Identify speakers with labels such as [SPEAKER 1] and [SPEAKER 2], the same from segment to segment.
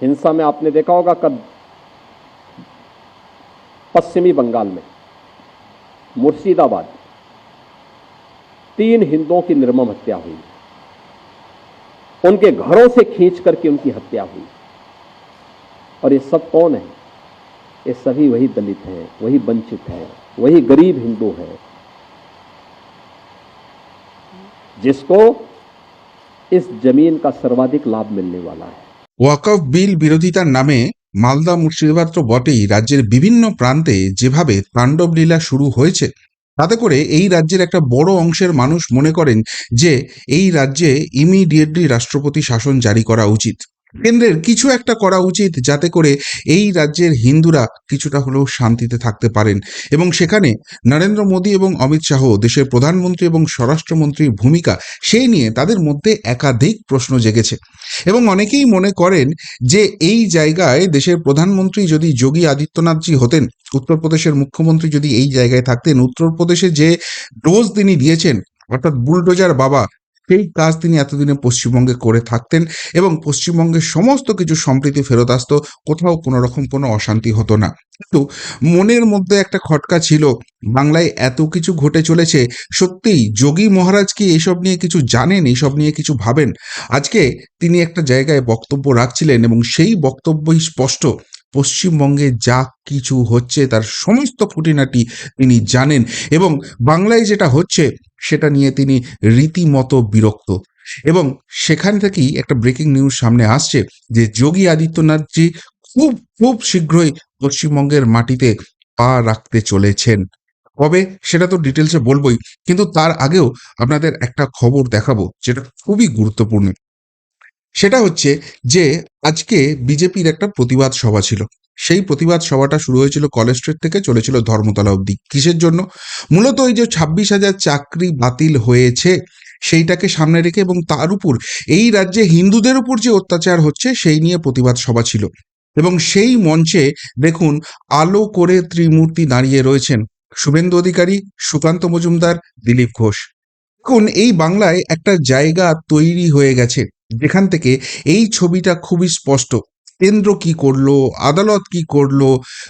[SPEAKER 1] हिंसा में आपने देखा होगा कब पश्चिमी बंगाल में, मुर्शिदाबाद तीन हिंदुओं की निर्मम हत्या हुई। उनके घरों से खींच करके उनकी हत्या हुई। और ये सब कौन है? ये सभी वही दलित हैं, वही वंचित हैं, वही गरीब हिंदू हैं। जिसको इस ज़मीन का सर्वाधिक लाभ मिलने वाला है।
[SPEAKER 2] ওয়াকফ বিল বিরোধিতার নামে মালদা মুর্শিদাবাদ তো বটেই রাজ্যের বিভিন্ন প্রান্তে যেভাবে তাণ্ডব লীলা শুরু হয়েছে, তাতে করে এই রাজ্যের একটা বড় অংশের মানুষ মনে করেন যে এই রাজ্যে ইমিডিয়েটলি রাষ্ট্রপতি শাসন জারি করা উচিত। কেন্দ্রের কিছু একটা করা উচিত যাতে করে এই রাজ্যের হিন্দুরা কিছুটা হলেও শান্তিতে থাকতে পারেন। এবং সেখানে নরেন্দ্র মোদী এবং অমিত শাহ, দেশের প্রধানমন্ত্রী এবং স্বরাষ্ট্রমন্ত্রীর ভূমিকা সেই নিয়ে তাদের মধ্যে একাধিক প্রশ্ন জেগেছে। এবং অনেকেই মনে করেন যে এই জায়গায় দেশের প্রধানমন্ত্রী যদি যোগী আদিত্যনাথজি হতেন, উত্তরপ্রদেশের মুখ্যমন্ত্রী যদি এই জায়গায় থাকতেন, উত্তরপ্রদেশে যে ডোজ তিনি দিয়েছেন, অর্থাৎ বুলডোজার বাবা সেই কাজ তিনি এতদিনে পশ্চিমবঙ্গে করে থাকতেন এবং পশ্চিমবঙ্গের সমস্ত কিছু সম্প্রীতি ফেরত আসতো, কোথাও কোনো রকম কোনো অশান্তি হতো না। কিন্তু মনের মধ্যে একটা খটকা ছিল, বাংলায় এত কিছু ঘটে চলেছে, সত্যিই যোগী মহারাজ কি এসব নিয়ে কিছু জানেন, এসব নিয়ে কিছু ভাবেন? আজকে তিনি একটা জায়গায় বক্তব্য রাখছিলেন এবং সেই বক্তব্যই স্পষ্ট, পশ্চিমবঙ্গে যা কিছু হচ্ছে তার সমস্ত খুঁটিনাটি তিনি জানেন এবং বাংলায় যেটা হচ্ছে সেটা নিয়ে তিনি রীতিমতো বিরক্ত। এবং সেখান থেকেই একটা ব্রেকিং নিউজ সামনে আসছে যে যোগী আদিত্যনাথজি খুব খুব শীঘ্রই পশ্চিমবঙ্গের মাটিতে পা রাখতে চলেছেন। কবে সেটা তো ডিটেলসে বলবোই, কিন্তু তার আগেও আপনাদের একটা খবর দেখাবো যেটা খুবই গুরুত্বপূর্ণ। সেটা হচ্ছে যে আজকে বিজেপির একটা প্রতিবাদ সভা ছিল। সেই প্রতিবাদ সভাটা শুরু হয়েছিল কলেজ স্ট্রিট থেকে, চলেছিল ধর্মতলা অবধি। কিসের জন্য? মূলত ওই যে ছাব্বিশ হাজার চাকরি বাতিল হয়েছে, সেইটাকে সামনে রেখে এবং তার উপর, এই রাজ্যে হিন্দুদের উপর যে অত্যাচার হচ্ছে, সেই নিয়ে প্রতিবাদ সভা ছিল। এবং সেই মঞ্চে দেখুন, আলো করে ত্রিমূর্তি দাঁড়িয়ে রয়েছেন শুভেন্দু অধিকারী, সুকান্ত মজুমদার, দিলীপ ঘোষ। দেখুন, এই বাংলায় একটা জায়গা তৈরি হয়ে গেছে, যেখান থেকে এই ছবিটা খুবই স্পষ্ট। কেন্দ্র কি করল, আদালত কি করল,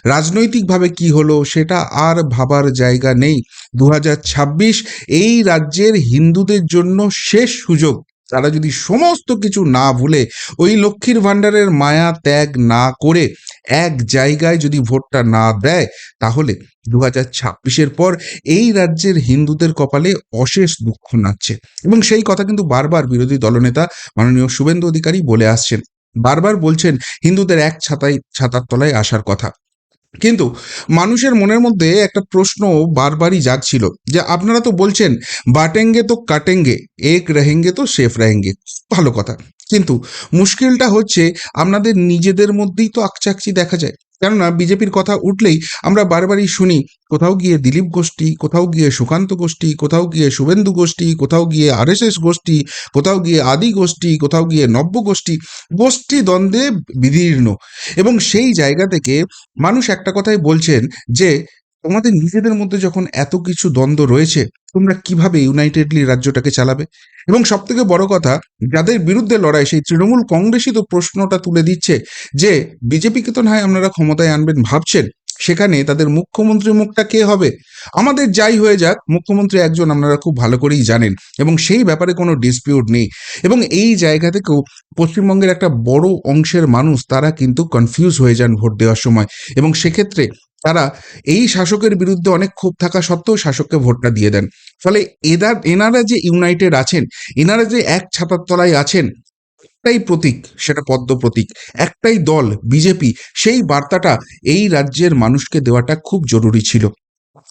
[SPEAKER 2] রাজনৈতিকভাবে কি হলো, সেটা আর ভাবার জায়গা নেই। দু হাজার ছাব্বিশ এই রাজ্যের হিন্দুদের জন্য শেষ সুযোগ। তারা যদি সমস্ত কিছু না ভুলে, ওই লক্ষ্মীর ভাণ্ডারের মায়া ত্যাগ না করে এক জায়গায় যদি ভোটটা না দেয়, তাহলে দু হাজার ছাব্বিশের পর এই রাজ্যের হিন্দুদের কপালে অশেষ দুঃখ নাচছে। এবং সেই কথা কিন্তু বারবার বিরোধী দলনেতা মাননীয় শুভেন্দু অধিকারী বলে আসছেন। বারবার বলছেন, হিন্দুদের এক ছাতায়, ছাতার তলায় আসার কথা। কিন্তু মানুষের মনের মধ্যে একটা প্রশ্ন বারবারই জাগছিল, যে আপনারা তো বলছেন, বাটেঙ্গে তো কাটেঙ্গে, এক রেহেঙ্গে তো সেফ রেহেঙ্গে। ভালো কথা। কিন্তু মুশকিলটা হচ্ছে, আপনাদের নিজেদের মধ্যেই তো আকচাকচি দেখা যায়। কেননা বিজেপির কথা উঠলেই আমরা বারবারই শুনি, কোথাও গিয়ে দিলীপ গোষ্ঠী, কোথাও গিয়ে সুকান্ত গোষ্ঠী, কোথাও গিয়ে শুভেন্দু গোষ্ঠী, কোথাও গিয়ে আরএসএস গোষ্ঠী, কোথাও গিয়ে আদি গোষ্ঠী, কোথাও গিয়ে নব্য গোষ্ঠী গোষ্ঠী দ্বন্দ্বে বিদীর্ণ। এবং সেই জায়গা থেকে মানুষ একটা কথাই বলছেন যে তোমাদের নিজেদের মধ্যে যখন এত কিছু দ্বন্দ্ব রয়েছে, তোমরা কীভাবে ইউনাইটেডলি রাজ্যটাকে চালাবে? এবং সব থেকে বড় কথা, যাদের বিরুদ্ধে লড়াই, সেই তৃণমূল কংগ্রেসই তো প্রশ্নটা তুলে দিচ্ছে যে, বিজেপিকে তো না হয় আপনারা ক্ষমতায় আনবেন, ভাবছেন। সেখানে তাদের মুখ্যমন্ত্রী মুখটা কে হবে? আমাদের যাই হয়ে যাক, মুখ্যমন্ত্রী একজন আপনারা খুব ভালো করেই জানেন এবং সেই ব্যাপারে কোনো ডিসপিউট নেই। এবং এই জায়গা থেকেও পশ্চিমবঙ্গের একটা বড় অংশের মানুষ তারা কিন্তু কনফিউজ হয়ে যান ভোট দেওয়ার সময়। এবং সেক্ষেত্রে তারা এই শাসকের বিরুদ্ধে অনেক ক্ষোভ থাকা সত্ত্বেও শাসককে ভোটটা দিয়ে দেন। ফলে এদার এনারা যে ইউনাইটেড আছেন, এনারা যে এক ছাতার তলায় আছেন একটাই প্রতীক, সেটা পদ্ম প্রতীক, একটাই দল, বিজেপি, সেই বার্তাটা এই রাজ্যের মানুষকে দেওয়াটা খুব জরুরি ছিল।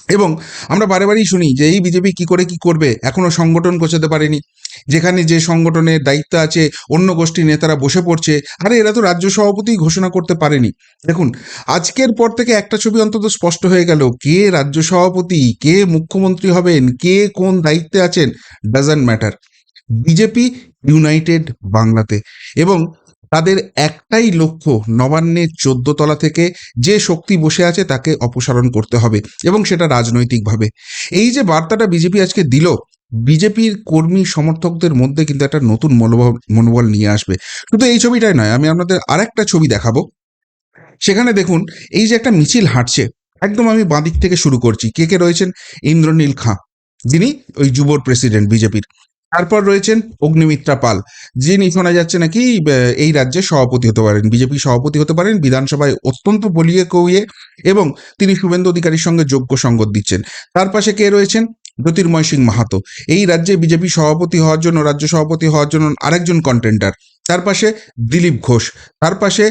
[SPEAKER 2] এবং আমরা বারে বারেই শুনি যে এই বিজেপি কি করে কি করবে, এখনও সংগঠন গোছাতে পারেনি। যেখানে যে সংগঠনের দায়িত্ব আছে, অন্য গোষ্ঠীর নেতারা বসে পড়ছে, আরে এরা তো রাজ্য সভাপতি ঘোষণা করতে পারেনি। দেখুন, আজকের পর থেকে একটা ছবি অন্তত স্পষ্ট হয়ে গেল, কে রাজ্য সভাপতি, কে মুখ্যমন্ত্রী হবেন, কে কোন দায়িত্বে আছেন ডাজন্ট ম্যাটার বিজেপি ইউনাইটেড বাংলাতে। এবং তাদের একটাই লক্ষ্য নবান্নের চোদ্দ তলা থেকে যে শক্তি বসে আছে তাকে অপসারণ করতে হবে এবং সেটা রাজনৈতিকভাবে। এই যে বার্তাটা বিজেপি আজকে দিল, বিজেপির কর্মী সমর্থকদের মধ্যে কিন্তু একটা নতুন মনোভাব, মনোবল নিয়ে আসবে। শুধু এই ছবিটাই নয়, আমি আপনাদের আরেকটা ছবি দেখাবো। সেখানে দেখুন, এই যে একটা মিছিল হাঁটছে, একদম আমি বাঁদিক থেকে শুরু করছি। কে কে রয়েছেন? ইন্দ্রনীল খাঁ, যিনি ওই যুবর প্রেসিডেন্ট বিজেপির। তারপর রয়েছেন অগ্নিমিত্রা পাল, যিনি শোনা যাচ্ছে নাকি এই রাজ্যে সভাপতি হতে পারেন, বিজেপি সভাপতি হতে পারেন, বিধানসভায় অত্যন্ত বলিয়ে কৌয়ে এবং তিনি শুভেন্দু অধিকারীর সঙ্গে যোগ্য সঙ্গত দিচ্ছেন। তার পাশে কে রয়েছেন? জ্যোতির্ময় সিং মাহাতো। এই রাজ্যে বিজেপি সভাপতি হওয়ার জন্য, রাজ্য সভাপতি হওয়ার জন্য আরেকজন কন্টেন্টার তার পাশে দিলীপ ঘোষ, তার পাশে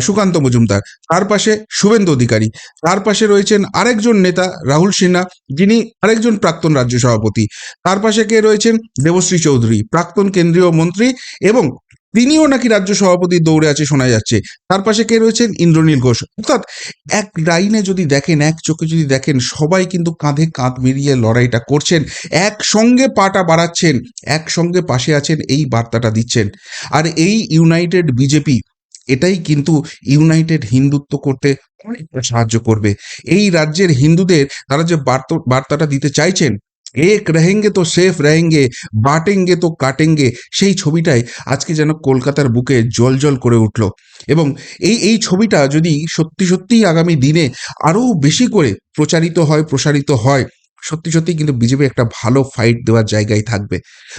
[SPEAKER 2] সুকান্ত মজুমদার, তার পাশে শুভেন্দু অধিকারী, তার পাশে রয়েছেন আরেকজন নেতা রাহুল সিনহা, যিনি আরেকজন প্রাক্তন রাজ্য সভাপতি। তার পাশে কে রয়েছেন? দেবশ্রী চৌধুরী, প্রাক্তন কেন্দ্রীয় মন্ত্রী এবং তিনিও নাকি রাজ্য সভাপতি দৌড়ে আছে শোনা যাচ্ছে। তার পাশে কে রয়েছেন? ইন্দ্রনীল ঘোষ। অর্থাৎ এক লাইনে যদি দেখেন, এক চোখে যদি দেখেন, সবাই কিন্তু কাঁধে কাঁধ মিলিয়ে লড়াইটা করছেন। একসঙ্গে পাটা বাড়াচ্ছেন, একসঙ্গে পাশে আছেন, এই বার্তাটা দিচ্ছেন। আর এই ইউনাইটেড বিজেপি এটাই কিন্তু ইউনাইটেড হিন্দুত্ব করতে অনেকটা সাহায্য করবে। এই রাজ্যের হিন্দুদের তারা যে বার্ত- বার্তাটা দিতে চাইছেন, এক রেহেঙ্গে তো সেফ রেহেঙ্গে, বাটেঙ্গে তো কাটেঙ্গে, সেই ছবিটাই আজকে যেন কলকাতার বুকে জল জল করে উঠল। এবং এই এই ছবিটা যদি সত্যি সত্যিই আগামী দিনে আরও বেশি করে প্রচারিত হয়, প্রসারিত হয় সত্যি সত্যি কিন্তু বিজেপি একটা ভালো ফাইট দেওয়ার জায়গায় থাকবে।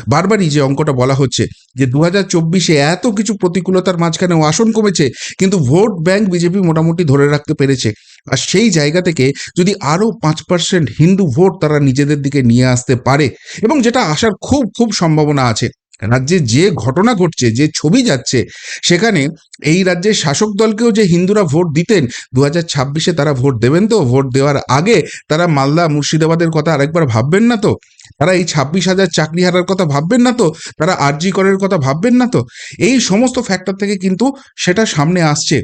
[SPEAKER 2] বারবারই যে অঙ্কটা বলা হচ্ছে যে দু হাজার চব্বিশে এত কিছু প্রতিকূলতার মাঝখানে আসন কমেছে, কিন্তু ভোট ব্যাংক বিজেপি মোটামুটি ধরে রাখতে পেরেছে। আর সেই জায়গা থেকে যদি আরও পাঁচ পার্সেন্ট হিন্দু ভোট তারা নিজেদের দিকে নিয়ে আসতে পারে, এবং যেটা আসার খুব খুব সম্ভাবনা আছে। রাজ্যে যে ঘটনা ঘটছে, যে ছবি যাচ্ছে, সেখানে এই রাজ্যের শাসক দলকেও যে হিন্দুরা ভোট দিতেন দু হাজার ছাব্বিশে তারা ভোট দেবেন তো? ভোট দেওয়ার আগে তারা মালদা, মুর্শিদাবাদের কথা আরেকবার ভাববেন না তো? তারা এই ছাব্বিশ হাজার চাকরি হারার কথা ভাববেন না তো? তারা আরজি করের কথা ভাববেন না তো? এই সমস্ত ফ্যাক্টর থেকে কিন্তু সেটা সামনে আসছে।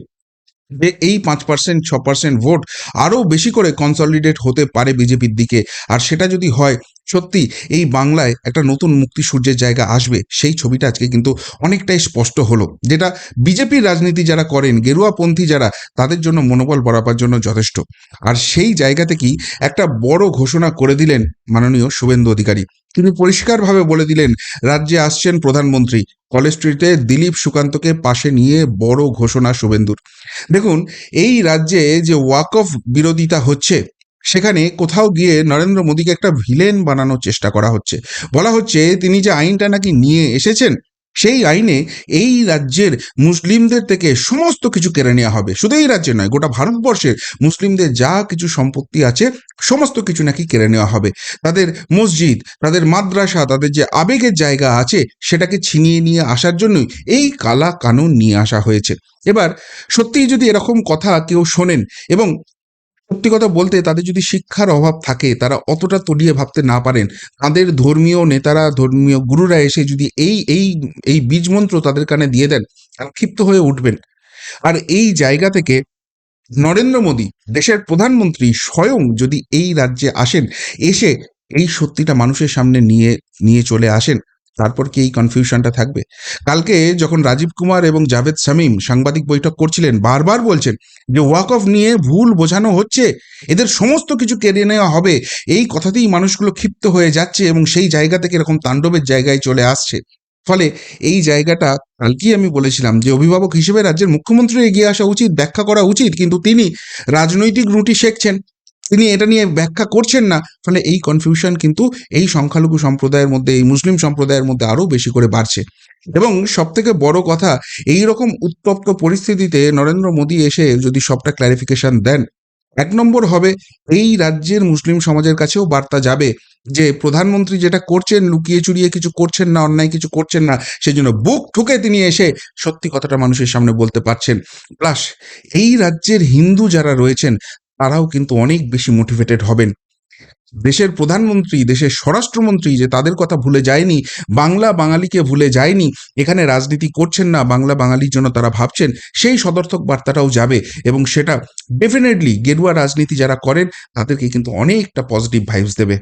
[SPEAKER 2] যে এই পাঁচ পার্সেন্ট ছ পার্সেন্ট ভোট আরও বেশি করে কনসলিডেট হতে পারে বিজেপির দিকে। আর সেটা যদি হয়, সত্যি এই বাংলায় একটা নতুন মুক্তি সূর্যের জায়গা আসবে, সেই ছবিটা আজকে কিন্তু অনেকটাই স্পষ্ট হলো। যেটা বিজেপির রাজনীতি যারা করেন, গেরুয়াপন্থী যারা, তাদের জন্য মনোবল বাড়াবার জন্য যথেষ্ট। আর সেই জায়গা থেকেই একটা বড় ঘোষণা করে দিলেন মাননীয় শুভেন্দু অধিকারী। তিনি পরিষ্কারভাবে বলে দিলেন, রাজ্যে আসছেন প্রধানমন্ত্রী। কলেজ স্ট্রিটে দিলীপ সুকান্তকে পাশে নিয়ে বড় ঘোষণা শুভেন্দুর। দেখুন, এই রাজ্যে যে ওয়াক অফ বিরোধিতা হচ্ছে, সেখানে কোথাও গিয়ে নরেন্দ্র মোদীকে একটা ভিলেন বানানোর চেষ্টা করা হচ্ছে। বলা হচ্ছে, তিনি যে আইনটা নাকি নিয়ে এসেছেন সেই আইনে এই রাজ্যের মুসলিমদের থেকে সমস্ত কিছু কেড়ে নেওয়া হবে। শুধু এই রাজ্যে নয়, গোটা ভারতবর্ষের মুসলিমদের যা কিছু সম্পত্তি আছে, সমস্ত কিছু নাকি কেড়ে নেওয়া হবে। তাদের মসজিদ, তাদের মাদ্রাসা, তাদের যে আবেগের জায়গা আছে, সেটাকে ছিনিয়ে নিয়ে আসার জন্যই এই কালা কানুন নিয়ে আসা হয়েছে। এবার সত্যিই যদি এরকম কথা কেউ শোনেন এবং সত্যি কথা বলতে তাদের যদি শিক্ষার অভাব থাকে, তারা অতটা তলিয়ে ভাবতে না পারেন। তাদের ধর্মীয় নেতারা, ধর্মীয় গুরুরা এসে যদি এই এই এই বীজমন্ত্র তাদের কানে দিয়ে দেন, তারা ক্ষিপ্ত হয়ে উঠবেন। আর এই জায়গা থেকে নরেন্দ্র মোদী, দেশের প্রধানমন্ত্রী স্বয়ং যদি এই রাজ্যে আসেন, এসে এই সত্যিটা মানুষের সামনে নিয়ে নিয়ে চলে আসেন। তারপর কি এই কনফিউশনটা থাকবে? কালকে যখন রাজীব কুমার এবং জাভেদ শামীম সাংবাদিক বৈঠক করছিলেন, বারবার বলছেন যে ওয়াক অফ নিয়ে ভুল বোঝানো হচ্ছে, এদের সমস্ত কিছু কেড়ে নেওয়া হবে, এই কথাতেই মানুষগুলো ক্ষিপ্ত হয়ে যাচ্ছে এবং সেই জায়গা থেকে এরকম তাণ্ডবের জায়গায় চলে আসছে। ফলে এই জায়গাটা কালকেই আমি বলেছিলাম যে অভিভাবক হিসেবে রাজ্যের মুখ্যমন্ত্রী এগিয়ে আসা উচিত, ব্যাখ্যা করা উচিত, কিন্তু তিনি রাজনৈতিক রুটি শেখছেন তিনি এটা নিয়ে ব্যাখ্যা করছেন না। ফলে এই কনফিউশন কিন্তু এই সংখ্যালঘু সম্প্রদায়ের মধ্যে, এই মুসলিম সম্প্রদায়ের মধ্যে আরও বেশি করে বাড়ছে। এবং সব থেকে বড় কথা, এই রকম উত্তপ্ত পরিস্থিতিতে নরেন্দ্র মোদী এসে যদি সবটা ক্ল্যারিফিকেশন দেন, এক নম্বর হবে এই রাজ্যের মুসলিম সমাজের কাছেও বার্তা যাবে যে প্রধানমন্ত্রী যেটা করছেন, লুকিয়ে চুরিয়ে কিছু করছেন না, অন্যায় কিছু করছেন না সেই জন্য বুক ঠুকে তিনি এসে সত্যি কথাটা মানুষের সামনে বলতে পারছেন। প্লাস এই রাজ্যের হিন্দু যারা রয়েছেন তারাও কিন্তু অনেক বেশি মোটিভেটেড হবেন। দেশের প্রধানমন্ত্রী, দেশের স্বরাষ্ট্রমন্ত্রী যে তাদের কথা ভুলে যায়নি, বাংলা বাঙালিকে ভুলে যায়নি, এখানে রাজনীতি করছেন না, বাংলা বাঙালির জন্য তারা ভাবছেন, সেই সদর্থক বার্তাটাও যাবে এবং সেটা ডেফিনেটলি গেরুয়া রাজনীতি যারা করেন, তাদেরকে কিন্তু অনেকটা পজিটিভ ভাইবস দেবে।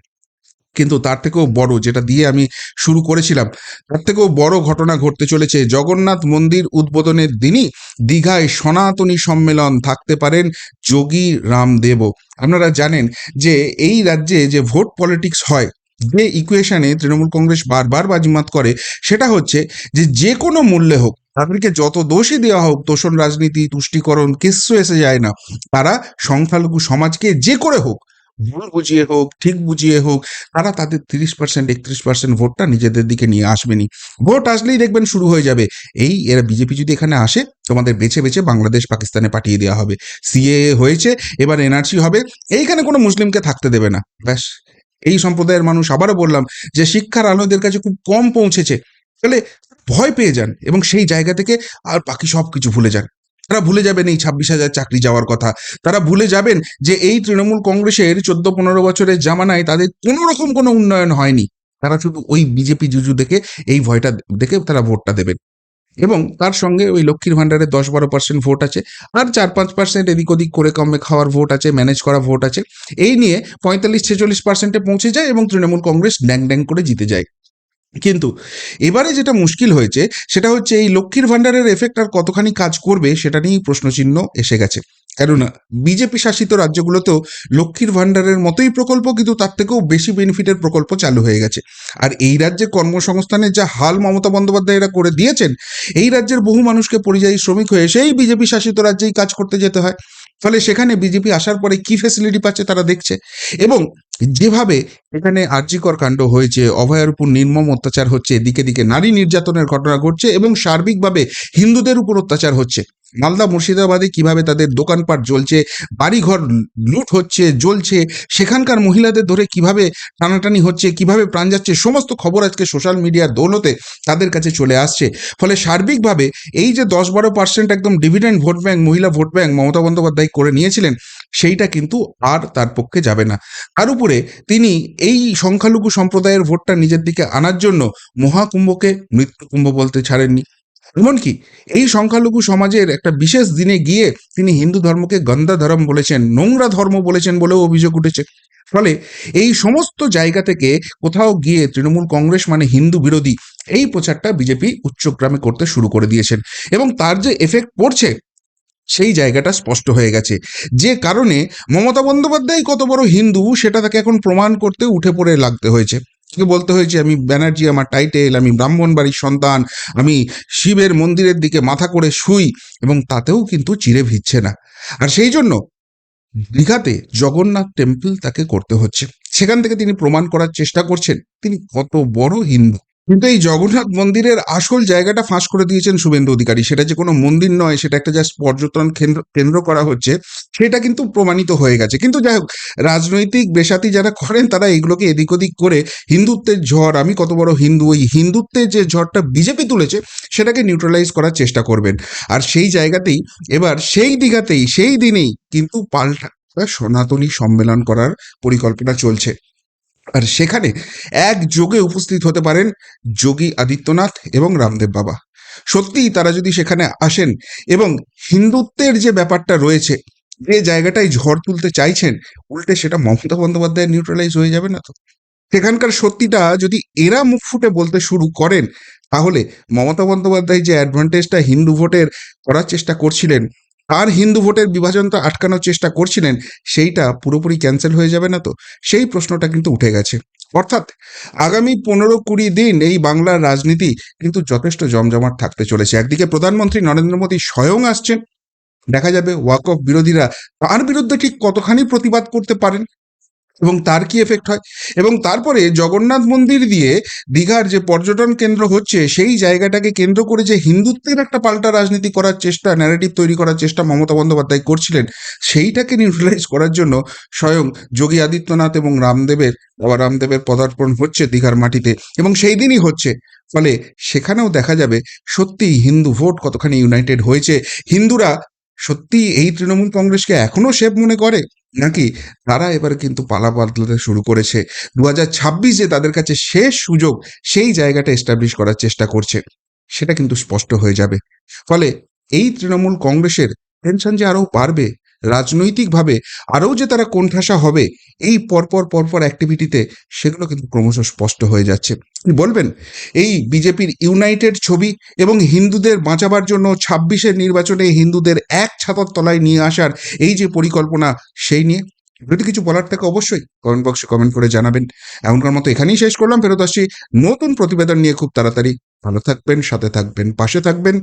[SPEAKER 2] কিন্তু তার থেকেও বড়, যেটা দিয়ে আমি শুরু করেছিলাম, তার থেকেও বড় ঘটনা ঘটতে চলেছে। জগন্নাথ মন্দির উদ্বোধনের দিনই দীঘায় সনাতনী সম্মেলন থাকতে পারেন যোগী রামদেবও আপনারা জানেন যে এই রাজ্যে যে ভোট পলিটিক্স হয়, যে ইকুয়েশনে তৃণমূল কংগ্রেস বারবার বাজিমাত করে, সেটা হচ্ছে যে যে কোনো মূল্যে হোক, তাদেরকে যত দোষই দেওয়া হোক, তোষণ, রাজনীতি, তুষ্টিকরণ কিচ্ছু এসে যায় না। তারা সংখ্যালঘু সমাজকে যে করে হোক ভুল বুঝিয়ে হোক, ঠিক বুঝিয়ে হোক, তারা তাদের তিরিশ পার্সেন্ট একত্রিশ পার্সেন্ট ভোটটা নিজেদের দিকে নিয়ে আসবেনি ভোট আসলেই দেখবেন শুরু হয়ে যাবে। এই এরা বিজেপি যদি এখানে আসে, তোমাদের বেছে বেছে বাংলাদেশ পাকিস্তানে পাঠিয়ে দেওয়া হবে। সিএ হয়েছে, এবার এনআরসি হবে। এইখানে কোনো মুসলিমকে থাকতে দেবে না। ব্যাস। এই সম্প্রদায়ের মানুষ, আবারও বললাম যে শিক্ষার আলো এদের কাছে খুব কম পৌঁছেছে। তাহলে ভয় পেয়ে যান এবং সেই জায়গা থেকে আর বাকি সব কিছু ভুলে যান। তারা ভুলে যাবেন এই ছাব্বিশ হাজার চাকরি যাওয়ার কথা। তারা ভুলে যাবেন যে এই তৃণমূল কংগ্রেসের চোদ্দ পনেরো বছরের জামানায় তাদের কোনো রকম কোনো উন্নয়ন হয়নি। তারা শুধু ওই বিজেপি জুজু দেখে এই ভয়টা দেখে তারা ভোটটা দেবেন। এবং তার সঙ্গে ওই লক্ষ্মীর ভাণ্ডারে দশ বারো পার্সেন্ট ভোট আছে আর চার পাঁচ পার্সেন্ট এদিক ওদিক করে কমে খাওয়ার ভোট আছে ম্যানেজ করা ভোট আছে। এই নিয়ে পঁয়তাল্লিশ ছেচল্লিশ পার্সেন্টে পৌঁছে যায় এবং তৃণমূল কংগ্রেস ড্যাং ড্যাং করে জিতে যায়। কিন্তু এবারে যেটা মুশকিল হয়েছে, সেটা হচ্ছে এই লক্ষ্মীর ভাণ্ডারের এফেক্ট আর কতখানি কাজ করবে, সেটা নিয়েই প্রশ্নচিহ্ন এসে গেছে। কেননা, বিজেপি শাসিত রাজ্যগুলোতেও লক্ষ্মীর ভাণ্ডারের মতোই প্রকল্প কিন্তু তার থেকেও বেশি বেনিফিটের প্রকল্প চালু হয়ে গেছে। আর এই রাজ্যে কর্মসংস্থানের যা হাল মমতা বন্দ্যোপাধ্যায়রা করে দিয়েছেন, এই রাজ্যের বহু মানুষকে পরিযায়ী শ্রমিক হয়ে সেই বিজেপি শাসিত রাজ্যেই কাজ করতে যেতে হয়। ফলে সেখানে বিজেপি আসার পরে কি ফেসিলিটি পাচ্ছে তারা দেখছে। এবং যেভাবে এখানে আর্যিকর কাণ্ড হয়েছে অভয়ের উপর নির্মম অত্যাচার হচ্ছে দিকে দিকে নারী নির্যাতনের ঘটনা ঘটছে এবং সার্বিকভাবে হিন্দুদের উপর অত্যাচার হচ্ছে। মালদা মুর্শিদাবাদে কীভাবে তাদের দোকানপাট জ্বলছে, বাড়িঘর লুট হচ্ছে, জ্বলছে, সেখানকার মহিলাদের ধরে কীভাবে টানাটানি হচ্ছে, কীভাবে প্রাণ যাচ্ছে, সমস্ত খবর আজকে সোশ্যাল মিডিয়ার দৌলতে তাদের কাছে চলে আসছে। ফলে সার্বিকভাবে এই যে দশ বারো পার্সেন্ট একদম ডিভিডেন্ড ভোট ব্যাংক মহিলা ভোট ব্যাংক মমতা বন্দ্যোপাধ্যায় করে নিয়েছিলেন, সেইটা কিন্তু আর তার পক্ষে যাবে না। তার উপরে তিনি এই সংখ্যালঘু সম্প্রদায়ের ভোটটা নিজের দিকে আনার জন্য মহাকুম্ভকে মৃত্যুকুম্ভ বলতে ছাড়েননি। এমনকি এই সংখ্যালঘু সমাজের একটা বিশেষ দিনে গিয়ে তিনি হিন্দু ধর্মকে গন্ধা ধর্ম বলেছেন, নোংরা ধর্ম বলেছেন বলেও অভিযোগ উঠেছে। ফলে এই সমস্ত জায়গা থেকে কোথাও গিয়ে তৃণমূল কংগ্রেস মানে হিন্দু বিরোধী এই প্রচারটা বিজেপি উচ্চগ্রামে করতে শুরু করে দিয়েছেন এবং তার যে এফেক্ট পড়ছে সেই জায়গাটা স্পষ্ট হয়ে গেছে। যে কারণে মমতা বন্দ্যোপাধ্যায় কত বড় হিন্দু সেটা তাকে এখন প্রমাণ করতে উঠে পড়ে লাগতে হয়েছে। বলতে হয়েছে, আমি ব্যানার্জি, আমার টাইটেল আমি ব্রাহ্মণ বাড়ির সন্তান, আমি শিবের মন্দিরের দিকে মাথা করে শুই এবং তাতেও কিন্তু চিড়ে ভিজছে না। আর সেই জন্য দীঘাতে জগন্নাথ টেম্পল তাকে করতে হচ্ছে। সেখান থেকে তিনি প্রমাণ করার চেষ্টা করছেন। তিনি কত বড় হিন্দু। কিন্তু এই জগন্নাথ মন্দিরের আসল জায়গাটা ফাঁস করে দিয়েছেন শুভেন্দু অধিকারী। সেটা যে কোনো মন্দির নয়, সেটা একটা জাস্ট পর্যটন কেন্দ্র কেন্দ্র করা হচ্ছে, সেটা কিন্তু প্রমাণিত হয়ে গেছে। কিন্তু যাই হোক, রাজনৈতিক বেসাতি যারা করেন, তারা এগুলোকে এদিক ওদিক করে হিন্দুত্বের ঝড়, আমি কত বড় হিন্দু, ওই হিন্দুত্বের যে ঝড়টা বিজেপি তুলেছে, সেটাকে নিউট্রালাইজ করার চেষ্টা করবেন। আর সেই জায়গাতেই, এবার সেই দিঘাতেই, সেই দিনেই কিন্তু পাল্টা সনাতনী সম্মেলন করার পরিকল্পনা চলছে। আর সেখানে এক যোগে উপস্থিত হতে পারেন যোগী আদিত্যনাথ এবং রামদেব বাবা। সত্যিই তারা যদি সেখানে আসেন এবং হিন্দুত্বের যে ব্যাপারটা রয়েছে, যে জায়গাটায় ঝড় তুলতে চাইছেন, উল্টে সেটা মমতা বন্দ্যোপাধ্যায় নিউট্রালাইজ হয়ে যাবে না তো? সেখানকার সত্যিটা যদি এরা মুখ ফুটে বলতে শুরু করেন, তাহলে মমতা বন্দ্যোপাধ্যায় যে অ্যাডভান্টেজটা হিন্দু ভোটের করার চেষ্টা করছিলেন আর হিন্দু ভোটের বিভাজন তো আটকানোর চেষ্টা করছিলেন, সেইটা পুরোপুরি ক্যান্সেল হয়ে যাবে না তো? সেই প্রশ্নটা কিন্তু উঠে গেছে। অর্থাৎ আগামী পনেরো কুড়ি দিন এই বাংলার রাজনীতি কিন্তু যথেষ্ট জমজমাট থাকতে চলেছে। একদিকে প্রধানমন্ত্রী নরেন্দ্র মোদী স্বয়ং আসছেন, দেখা যাবে ওয়াক অফ বিরোধীরা তার বিরুদ্ধে ঠিক কতখানি প্রতিবাদ করতে পারেন? এবং তার কি এফেক্ট হয়? এবং তারপরে জগন্নাথ মন্দির দিয়ে দীঘার যে পর্যটন কেন্দ্র হচ্ছে, সেই জায়গাটাকে কেন্দ্র করে যে হিন্দুত্বের একটা পাল্টা রাজনীতি করার চেষ্টা ন্যারেটিভ তৈরি করার চেষ্টা মমতা বন্দ্যোপাধ্যায় করছিলেন, সেইটাকে নিউট্রালাইজ করার জন্য স্বয়ং যোগী আদিত্যনাথ এবং রামদেবের, বাবা রামদেবের পদার্পণ হচ্ছে দীঘার মাটিতে। এবং সেই দিনই হচ্ছে, ফলে সেখানেও দেখা যাবে সত্যি হিন্দু ভোট কতখানি ইউনাইটেড হয়েছে। হিন্দুরা সত্যি এই তৃণমূল কংগ্রেসকে এখনও সেফ মনে করে? নাকি তারা এবার কিন্তু পালা পাল্টাতে শুরু করেছে? দু হাজার ছাব্বিশে তাদের কাছে শেষ সুযোগ, সেই জায়গাটা এস্টাবলিশ করার চেষ্টা করছে। সেটা কিন্তু স্পষ্ট হয়ে যাবে। ফলে এই তৃণমূল কংগ্রেসের টেনশন যে আরও বাড়বে, রাজনৈতিকভাবে আরও যে তারা কোণঠাসা হবে, এই পরপর পরপর অ্যাক্টিভিটিতে সেগুলো কিন্তু ক্রমশ স্পষ্ট হয়ে যাচ্ছে। বলবেন, এই বিজেপির ইউনাইটেড ছবি এবং হিন্দুদের বাঁচাবার জন্য ছাব্বিশের নির্বাচনে হিন্দুদের এক ছাতার তলায় নিয়ে আসার এই যে পরিকল্পনা, সেই নিয়ে যদি কিছু বলার থাকে অবশ্যই। কমেন্ট বক্সে কমেন্ট করে জানাবেন। এমনকার মতো এখানেই শেষ করলাম, ফেরত আসছি নতুন প্রতিবেদন নিয়ে খুব তাড়াতাড়ি। ভালো থাকবেন, সাথে থাকবেন, পাশে থাকবেন।